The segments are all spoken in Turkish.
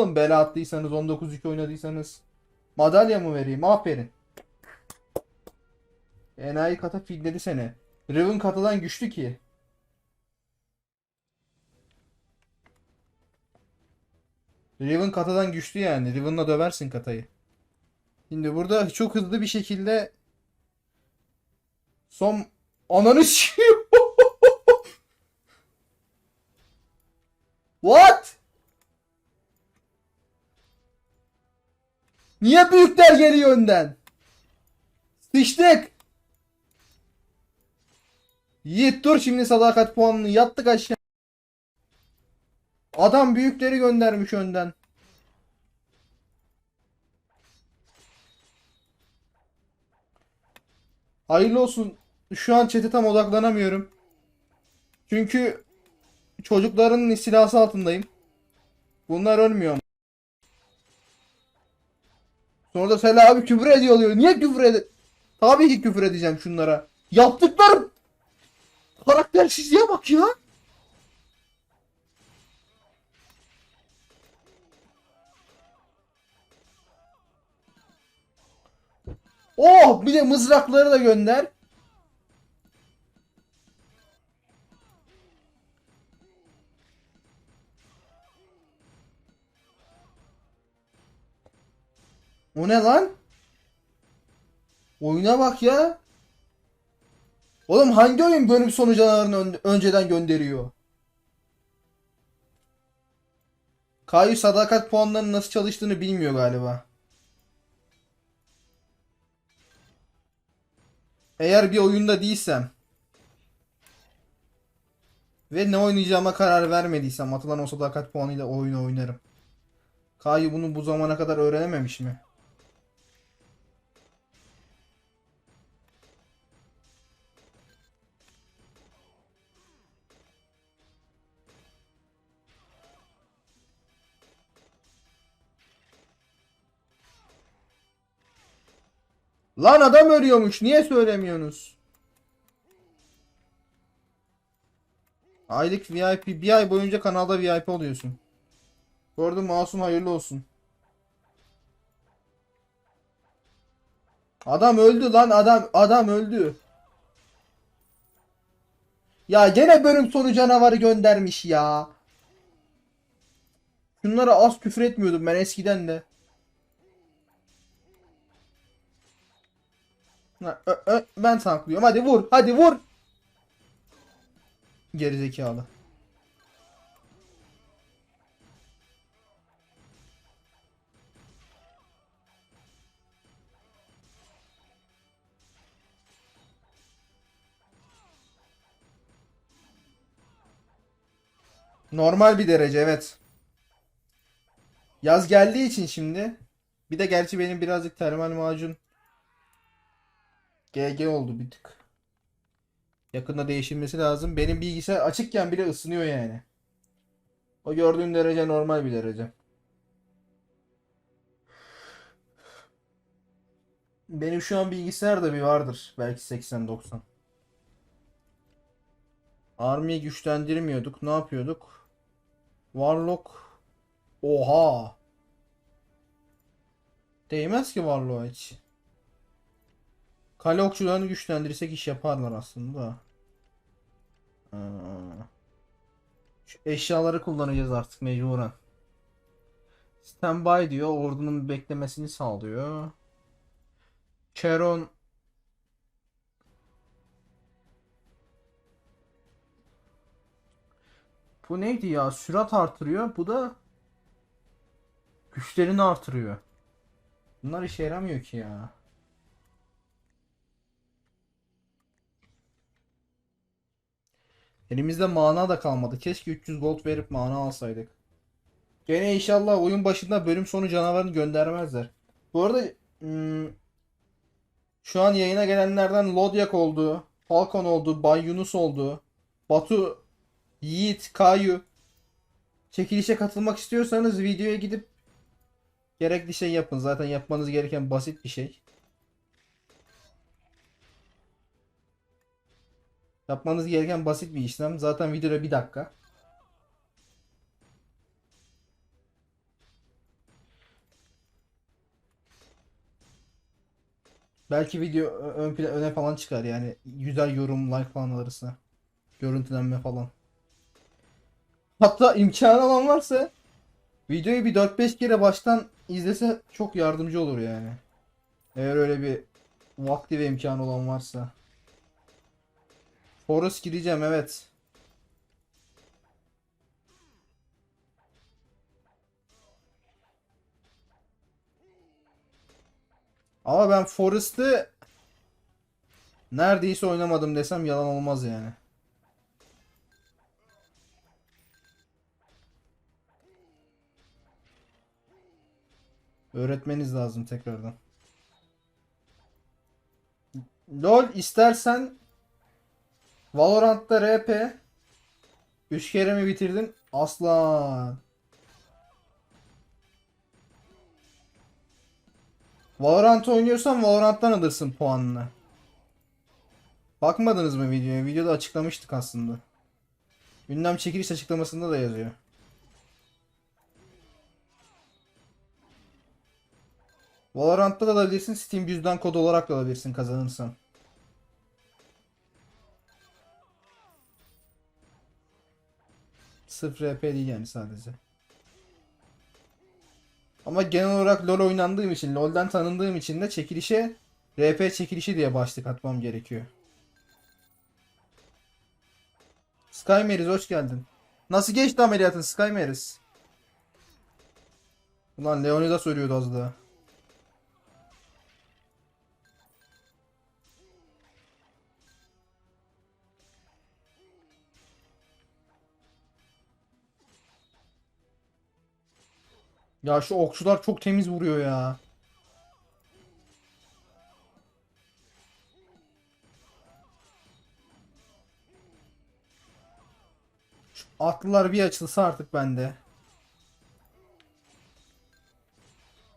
Oğlum bela attıysanız 19-2 oynadıysanız madalya mı vereyim? Aferin. Enayi kata filledi seni. Riven katadan güçlü ki. Riven katadan güçlü yani. Riven'la döversin katayı. Şimdi burada çok hızlı bir şekilde son ananı. What? Niye büyükler geliyor önden? Sıçtık. Yiğit dur şimdi sadakat puanını yattık aşağı. Adam büyükleri göndermiş önden. Hayırlı olsun. Şu an chat'e tam odaklanamıyorum. Çünkü çocukların istilası altındayım. Bunlar ölmüyor. Sonra da Sela abi küfür ediyor oluyor. Niye küfür ed... Tabii ki küfür edeceğim şunlara. Yaptıklarım. Karaktersizliğe bak ya. Oh bir de mızrakları da gönder. O ne lan? Oyuna bak ya. Oğlum hangi oyun bölüm sonu canavarını ön- önceden gönderiyor? Kayu sadakat puanlarının nasıl çalıştığını bilmiyor galiba. Eğer bir oyunda değilsem ve ne oynayacağıma karar vermediysem atılan o sadakat puanıyla oyunu oynarım. Kayu bunu bu zamana kadar öğrenememiş mi? Lan adam ölüyormuş. Niye söylemiyorsunuz? Aylık VIP. Bir ay boyunca kanalda VIP oluyorsun. Bu masum hayırlı olsun. Adam öldü lan adam adam öldü. Ya gene bölüm sonu canavarı göndermiş ya. Şunlara az küfür etmiyordum ben eskiden de. Ben tanklıyorum. Hadi vur. Hadi vur. Gerizekalı. Normal bir derece evet. Yaz geldiği için şimdi. Bir de gerçi benim birazcık termal macun GG oldu bir tık. Yakında değişilmesi lazım. Benim bilgisayar açıkken bile ısınıyor yani. O gördüğün derece normal bir derece. Benim şu an bilgisayarda bir vardır. Belki 80-90. Army'yi güçlendirmiyorduk. Ne yapıyorduk? Warlock. Oha. Değmez ki Warlock'a hiç. Kale okçularını güçlendirirsek iş yaparlar aslında. Şu eşyaları kullanacağız artık mecburen. Standby diyor. Ordunun beklemesini sağlıyor. Cheron Bu neydi ya? Sürat artırıyor. Bu da güçlerini artırıyor. Bunlar işe yaramıyor ki ya. Elimizde mana da kalmadı. Keşke 300 gold verip mana alsaydık. Gene inşallah oyun başında bölüm sonu canavarını göndermezler. Bu arada hmm, şu an yayına gelenlerden Lodyak oldu, Falcon oldu, Bay Yunus oldu, Batu, Yiğit, Kayu. Çekilişe katılmak istiyorsanız videoya gidip gerekli şey yapın. Zaten yapmanız gereken basit bir şey. Yapmanız gereken basit bir işlem. Zaten videoda bir dakika. Belki video ön plan öne falan çıkar yani. Güzel yorum, like falan arasına. Görüntülenme falan. Hatta imkanı olan varsa videoyu bir 4-5 kere baştan izlese çok yardımcı olur yani. Eğer öyle bir vakti ve imkanı olan varsa. Forest gireceğim evet. Ama ben Forest'ı neredeyse oynamadım desem yalan olmaz yani. Öğretmeniz lazım tekrardan. LoL istersen Valorant'ta RP 3 kere mi bitirdin? Aslan. Valorant oynuyorsan Valorant'tan alırsın puanını. Bakmadınız mı videoya? Videoda açıklamıştık aslında. Ünlem çekiliş açıklamasında da yazıyor. Valorant'ta da alabilirsin. Steam cüzdan kodu olarak da alabilirsin kazanırsan. Sırf RP değil yani sadece. Ama genel olarak LoL oynandığım için, LoL'den tanındığım için de çekilişe RP çekilişi diye başlık atmam gerekiyor. Skymeris hoş geldin. Nasıl geçti ameliyatın Skymeris? Ulan Leonidas ölüyordu az daha. Ya şu okçular çok temiz vuruyor ya. Şu atlılar bir açılsa artık bende.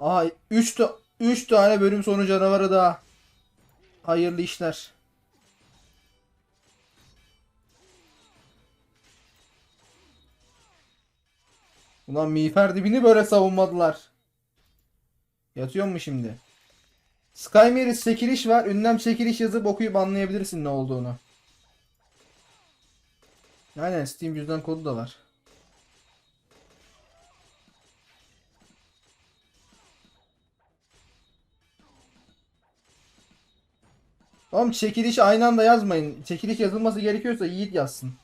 Aa 3 ta 3 tane bölüm sonu canavarı daha. Hayırlı işler. Ulan miğfer dibini böyle savunmadılar. Yatıyor mu şimdi? Skymeris çekiliş var. Ünlem çekiliş yazıp okuyup anlayabilirsin ne olduğunu. Aynen Steam cüzdan kodu da var. Oğlum çekiliş aynı anda yazmayın. Çekiliş yazılması gerekiyorsa Yiğit yazsın.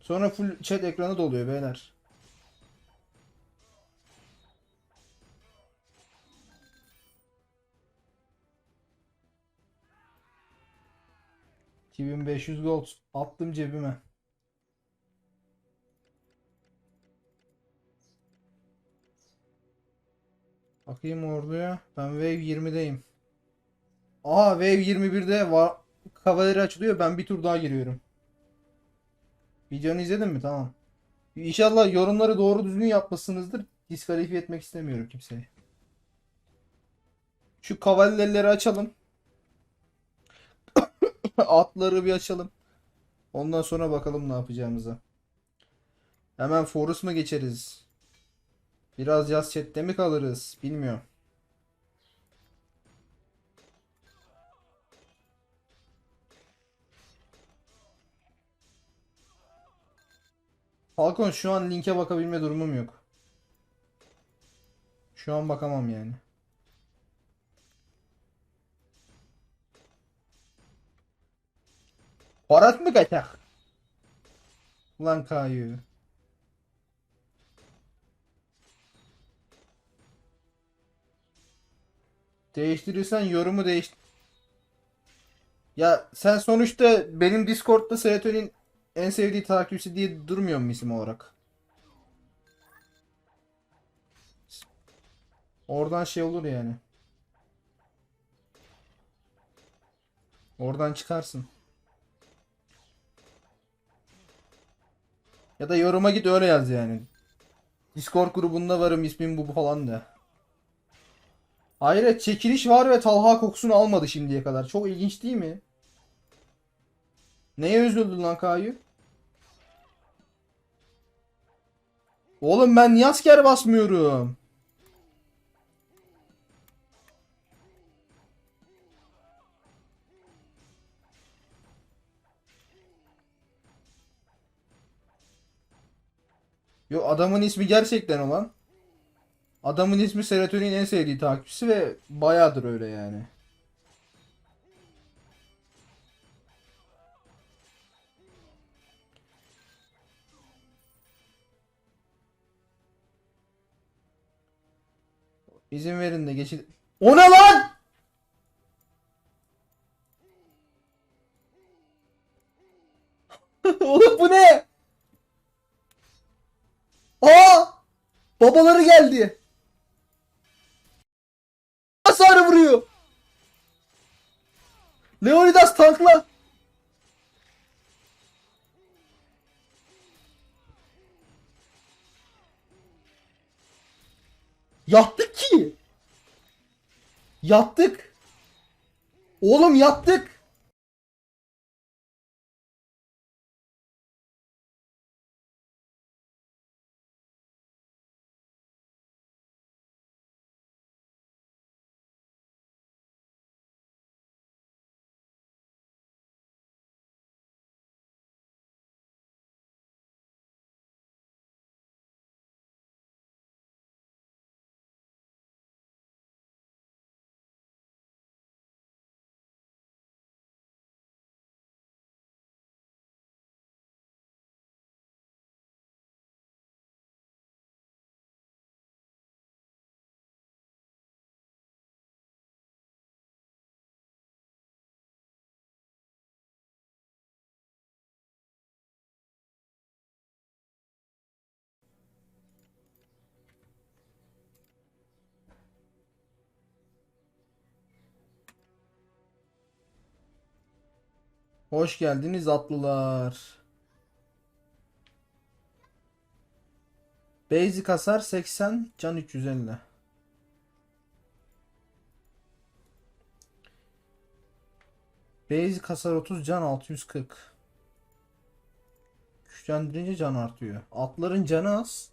Sonra full chat ekranı doluyor beyler. ...2500 gold attım cebime. Bakayım orduya. Ben wave 20'deyim. Aa wave 21'de var. Kavaleri açılıyor. Ben bir tur daha giriyorum. Videonu izledin mi? Tamam. İnşallah yorumları doğru düzgün yapmışsınızdır. Diskalifiye etmek istemiyorum kimseyi. Şu kavallerleri açalım. Atları bir açalım. Ondan sonra bakalım ne yapacağımıza. Hemen Forest mı geçeriz? Biraz yaz chatte mi kalırız? Bilmiyorum. Falcon şu an linke bakabilme durumum yok. Şu an bakamam yani. Parat mı kaçak? Ulan Kayu. Değiştirirsen yorumu değiş... Ya sen sonuçta benim Discord'da Seratonin en sevdiği takipçi diye durmuyor mu isim olarak? Oradan şey olur yani. Oradan çıkarsın. Ya da yoruma git öyle yaz yani. Discord grubunda varım ismim bu falan de. Hayret çekiliş var ve Talha kokusunu almadı şimdiye kadar. Çok ilginç değil mi? Neye üzüldün lan Kayu? Oğlum ben niye asker basmıyorum? Yo adamın ismi gerçekten olan. Adamın ismi Seratonin en sevdiği takipçisi ve bayağıdır öyle yani. İzin verin de geçin. O ne lan? Babaları geldi. Hasarı vuruyor. Leonidas tankla. Yattık ki. Yattık. Oğlum yattık. Hoş geldiniz atlılar. Basic hasar 80, can 350. Basic hasar 30, can 640. Güçlendirince can artıyor. Atların canı az.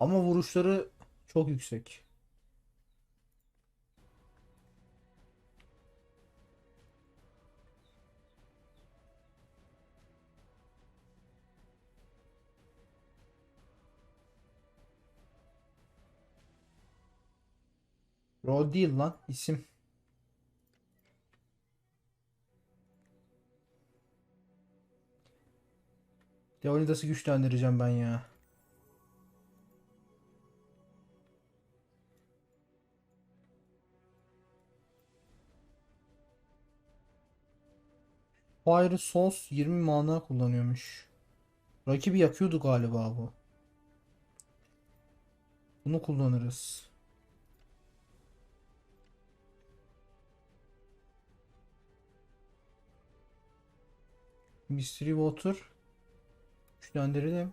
Ama vuruşları çok yüksek. Rol değil lan isim. Leonidas'ı güçlendireceğim ben ya. Fire Souls 20 mana kullanıyormuş. Rakibi yakıyordu galiba bu. Bunu kullanırız. Mystery Water güçlendirelim.